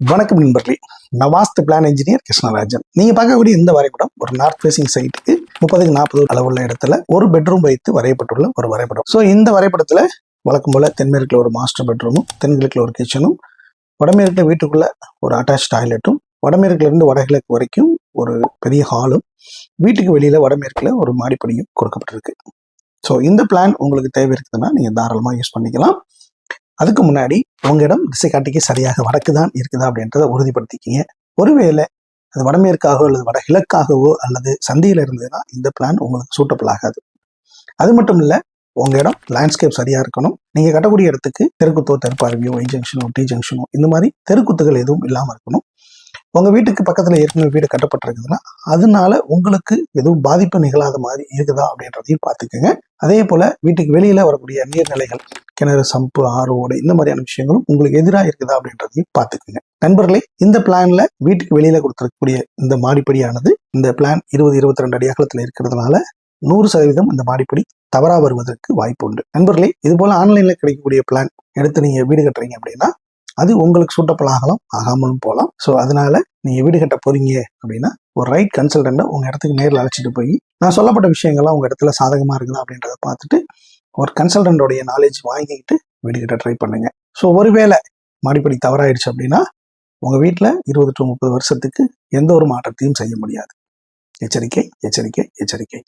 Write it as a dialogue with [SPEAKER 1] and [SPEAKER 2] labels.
[SPEAKER 1] வணக்கம் நண்பர்களே. நான் வாஸ்து பிளான் இன்ஜினியர் கிருஷ்ணராஜன். நீங்க பார்க்கக்கூடிய இந்த வரைபடம் ஒரு நார்த் ஃபேசிங் சைட்டுக்கு முப்பதுக்கு நாற்பது அளவுள்ள இடத்துல ஒரு பெட்ரூம் வைத்து வரையப்பட்டுள்ள ஒரு வரைபடம். ஸோ இந்த வரைபடத்துல வழக்கம் போல தென்மேற்குல ஒரு மாஸ்டர் பெட்ரூமும் தென்கிழக்குல ஒரு கிச்சனும் வடமேற்குல வீட்டுக்குள்ள ஒரு அட்டாச் டாய்லெட்டும் வடமேற்குல இருந்து வடகிழக்கு வரைக்கும் ஒரு பெரிய ஹாலும் வீட்டுக்கு வெளியில வடமேற்குல ஒரு மாடிப்படியும் கொடுக்கப்பட்டிருக்கு. ஸோ இந்த பிளான் உங்களுக்கு தேவை இருக்குதுன்னா நீங்க தாராளமாக யூஸ் பண்ணிக்கலாம். அதுக்கு முன்னாடி உங்களிடம் இடம் திசை காட்டிக்கு சரியாக வடக்கு தான் இருக்குதா அப்படின்றத உறுதிப்படுத்திக்கிங்க. ஒருவேளை அது வடமேற்காகவோ அல்லது வடகிழக்காகவோ அல்லது சந்தியில் இருந்ததுன்னா இந்த பிளான் உங்களுக்கு சூட்டபிள் ஆகாது. அது மட்டும் இல்லை உங்கள் இடம் லேண்ட்ஸ்கேப் சரியாக இருக்கணும். நீங்கள் கட்டக்கூடிய இடத்துக்கு தெருக்குத்தோ தெருப்பார்வியோ ஐ ஜங்ஷனோ டி ஜங்ஷனோ இந்த மாதிரி தெருக்குத்துகள் எதுவும் இல்லாமல் இருக்கணும். உங்கள் வீட்டுக்கு பக்கத்தில் ஏற்கனவே வீடு கட்டப்பட்டிருக்குதுன்னா அதனால உங்களுக்கு எதுவும் பாதிப்பு நிகழாத மாதிரி இருக்குதா அப்படின்றதையும் பார்த்துக்கோங்க. அதே போல் வீட்டுக்கு வெளியில் வரக்கூடிய நீர்நிலைகள் கிணறு சம்பு ஆறு ஓடை இந்த மாதிரியான விஷயங்களும் உங்களுக்கு எதிராக இருக்குதா அப்படின்றதையும் பார்த்துக்குங்க. நண்பர்களே இந்த பிளான்ல வீட்டுக்கு வெளியில கொடுத்துருக்கக்கூடிய இந்த மாடிப்படியானது இந்த பிளான் இருபது இருபத்தி ரெண்டு அடி அகலத்தில் இருக்கிறதுனால நூறு சதவீதம் இந்த மாடிப்படி தவறா வருவதற்கு வாய்ப்பு உண்டு. நண்பர்களே இது போல ஆன்லைன்ல கிடைக்கக்கூடிய பிளான் எடுத்து நீங்க வீடு கட்டுறீங்க அப்படின்னா அது உங்களுக்கு சூட்டபிள் ஆகலாம் ஆகாமலும் போகலாம். ஸோ அதனால நீங்கள் வீடு கட்ட போறீங்க அப்படின்னா ஒரு ரைட் கன்சல்டண்ட்டை உங்கள் இடத்துக்கு நேரில் அழைச்சிட்டு போய் நான் சொல்லப்பட்ட விஷயங்கள்லாம் உங்கள் இடத்துல சாதகமாக இருக்குதா அப்படின்றத பார்த்துட்டு ஒரு கன்சல்டன்டோடைய நாலேஜ் வாங்கிக்கிட்டு வீடு கட்ட ட்ரை பண்ணுங்க. ஸோ ஒருவேளை மாடிப்படி தவறாயிடுச்சு அப்படின்னா உங்கள் வீட்டில் இருபது டு முப்பது வருஷத்துக்கு எந்த ஒரு மாற்றத்தையும் செய்ய முடியாது. எச்சரிக்கை எச்சரிக்கை எச்சரிக்கை.